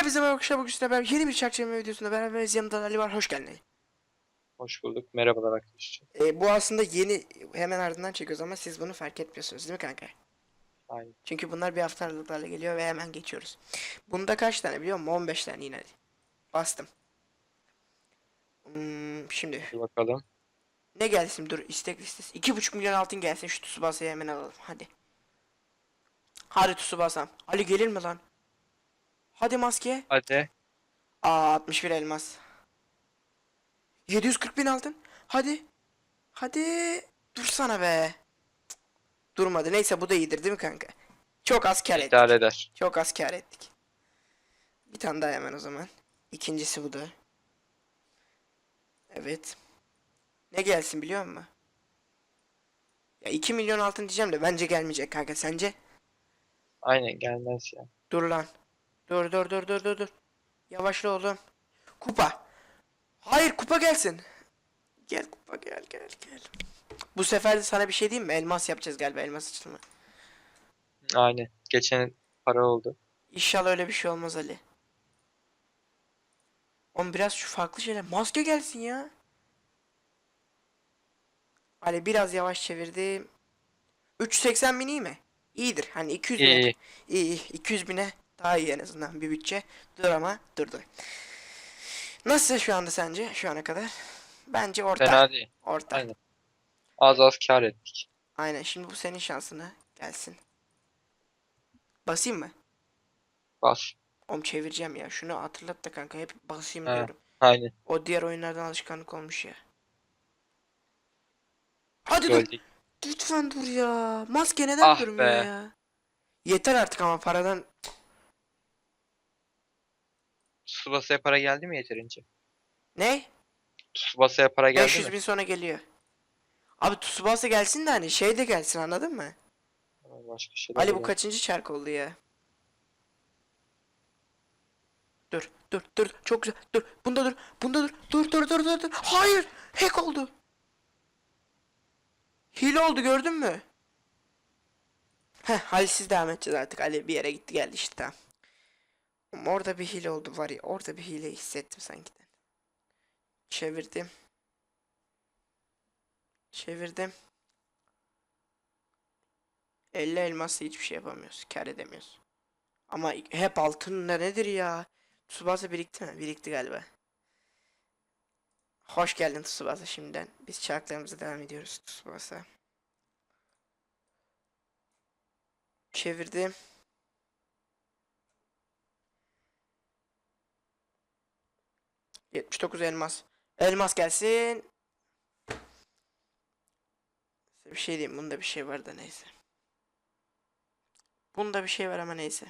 Hepinize merhaba arkadaşlar bugün sizlerle beraber yeni bir çark çevirme videosunda beraberiz. Yanımda Ali var. Hoş geldin. Hoş bulduk. Merhabalar arkadaşlar. Ee, bu aslında yeni hemen ardından çekiyoruz ama siz bunu fark etmiyorsunuz değil mi kanka? Aynen. Çünkü bunlar bir hafta aralıklarla geliyor ve hemen geçiyoruz. Bunda kaç tane biliyor musun? 15 tane yine. Bastım. Hmm, şimdi Bir bakalım. ne gelsin dur istek listesi. 2,5 milyon altın gelsin şu Tsubasa'yı hemen alalım hadi. Hadi Tsubasa'm. Ali gelir mi lan? Hadi maske. Hadi. Aa 61 elmas. 740 bin altın. Hadi. Hadi. Dursana be. Cık. Durmadı. Neyse bu da iyidir değil mi kanka? Çok az kar ettik. İdare eder. Çok az kar ettik. Bir tane daha hemen o zaman. İkincisi bu da. Evet. Ne gelsin biliyor musun? Ya 2 milyon altın diyeceğim de bence gelmeyecek kanka sence? Aynen gelmez ya. Dur lan. Dur dur dur dur dur dur. Yavaşla oğlum. Kupa. Hayır kupa gelsin. Gel kupa gel gel gel. Bu sefer de sana bir şey diyeyim mi? Elmas yapacağız galiba elmas açılımı. Aynen. Geçen para oldu. İnşallah öyle bir şey olmaz Ali. Oğlum biraz şu farklı şeyler. Maske gelsin ya. Ali biraz yavaş çevirdim. 380 bin iyi mi? İyidir. Hani 200 bine. İyi. İyi, iyi. 200 bine daha iyi en azından bir bütçe. Dur ama durdu. Nasıl şu anda sence şu ana kadar? Bence orta. Fena değil. Orta. Aynen. Az az kar ettik. Aynen. Şimdi bu senin şansına gelsin. Basayım mı? Bas. Oğlum çevireceğim ya. Şunu hatırlat da kanka. Hep basayım He. diyorum. Aynen. O diğer oyunlardan alışkanlık olmuş ya. Hadi dur. Gördük. Lütfen dur ya. Maske neden Ah durmuyor be. ya? Yeter artık ama paradan. Tsubasa'ya para geldi mi yeterince? Ne? Tsubasa'ya para geldi 500 mi? bin sonra geliyor. Abi Tsubasa gelsin de hani şey de gelsin anladın mı? Başka şeyler Ali bu kaçıncı çark oldu ya? Dur dur dur çok güzel dur bunda dur bunda dur dur dur dur dur dur hayır hack oldu Hile oldu gördün mü? Heh hadi siz devam edeceğiz artık Ali bir yere gitti geldi işte tamam. Orada bir hile oldu var ya orada bir hile hissettim sanki de. Çevirdim. Çevirdim. 50 elmasla hiçbir şey yapamıyoruz. Kar edemiyoruz. Ama hep altın ne nedir ya? Tsubasa birikti mi? Birikti galiba. Hoş geldin Tsubasa şimdiden. Biz çarklarımıza devam ediyoruz Tsubasa. Çevirdim. Yetmiş dokuz elmas. Elmas gelsin. Size bir şey diyeyim. Bunda bir şey var da neyse. Bunda bir şey var ama neyse.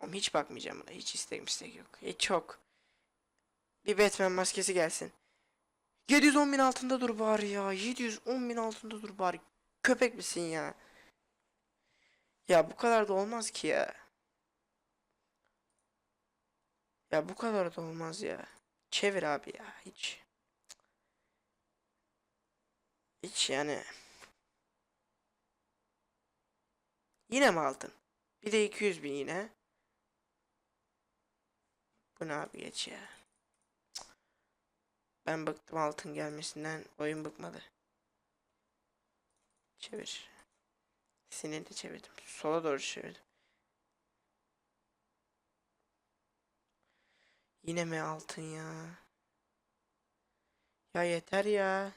Oğlum hiç bakmayacağım buna. Hiç istek istek yok. Hiç yok. Bir Batman maskesi gelsin. 710 bin altında dur bari ya. 710 bin altında dur bari. Köpek misin ya? Ya bu kadar da olmaz ki ya. Ya bu kadar da olmaz ya. Çevir abi ya. Hiç. Hiç yani. Yine mi altın? Bir de 200 bin yine. Bu ne abi geç ya. Ben bıktım altın gelmesinden. Oyun bıkmadı. Çevir. Sinirli çevirdim. Sola doğru çevirdim. Yine mi altın ya? Ya yeter ya.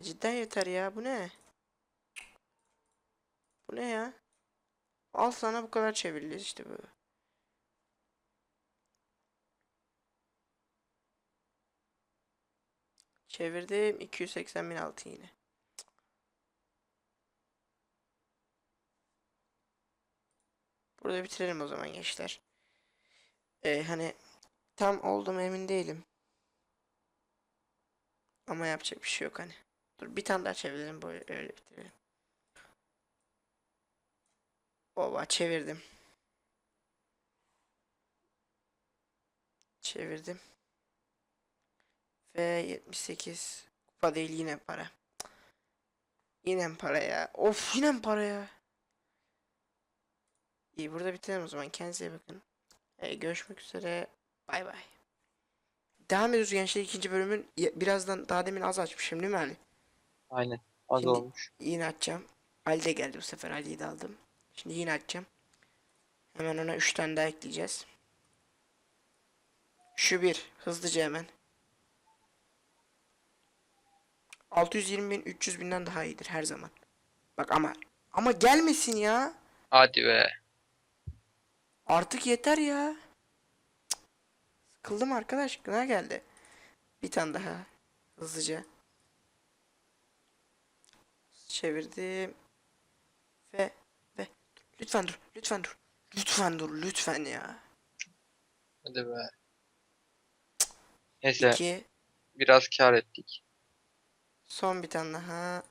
Cidden yeter ya. Bu ne? Bu ne ya? Al sana bu kadar çeviriliyor işte bu. Çevirdim 280 bin altın yine. Burada bitirelim o zaman gençler. Ee, hani tam oldum emin değilim. Ama yapacak bir şey yok hani. Dur bir tane daha çevirelim böyle öyle bitirelim. Baba çevirdim. Çevirdim. Ve 78 kupa değil yine para. Yine para ya? Of yine para ya? İyi burada bitirelim o zaman. Kendinize bakın. Ee, görüşmek üzere. Bay bay. Devam ediyoruz gençler ikinci bölümün. Birazdan daha demin az açmışım değil mi Ali? Aynen. Az Şimdi- olmuş. Yine açacağım. Ali de geldi bu sefer. Ali'yi de aldım. Şimdi yine açacağım. Hemen ona 3 tane daha ekleyeceğiz. Şu bir. Hızlıca hemen. 620 bin 300 binden daha iyidir her zaman. Bak ama ama gelmesin ya. Hadi be. Artık yeter ya. Cık. Sıkıldım arkadaş. Ne geldi? Bir tane daha. Hızlıca. Çevirdim. Ve ve lütfen dur. Lütfen dur. Lütfen dur. Lütfen ya. Hadi be. Neyse İki. biraz kar ettik. Son bir tane daha.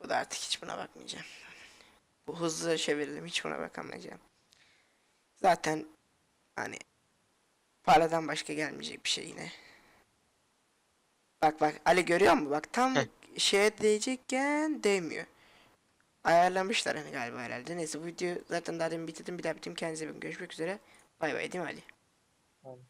Bu da artık hiç buna bakmayacağım. Bu hızlı çevirdim. Hiç buna bakamayacağım. Zaten hani paradan başka gelmeyecek bir şey yine. Bak bak Ali görüyor musun? Bak tam Heh. şeye değecekken değmiyor. Ayarlamışlar hani galiba herhalde. Neyse bu video zaten daha demin bitirdim. Bir daha bitireyim. Kendinize bakın. Görüşmek üzere. Bay bay değil mi Ali? Aynen.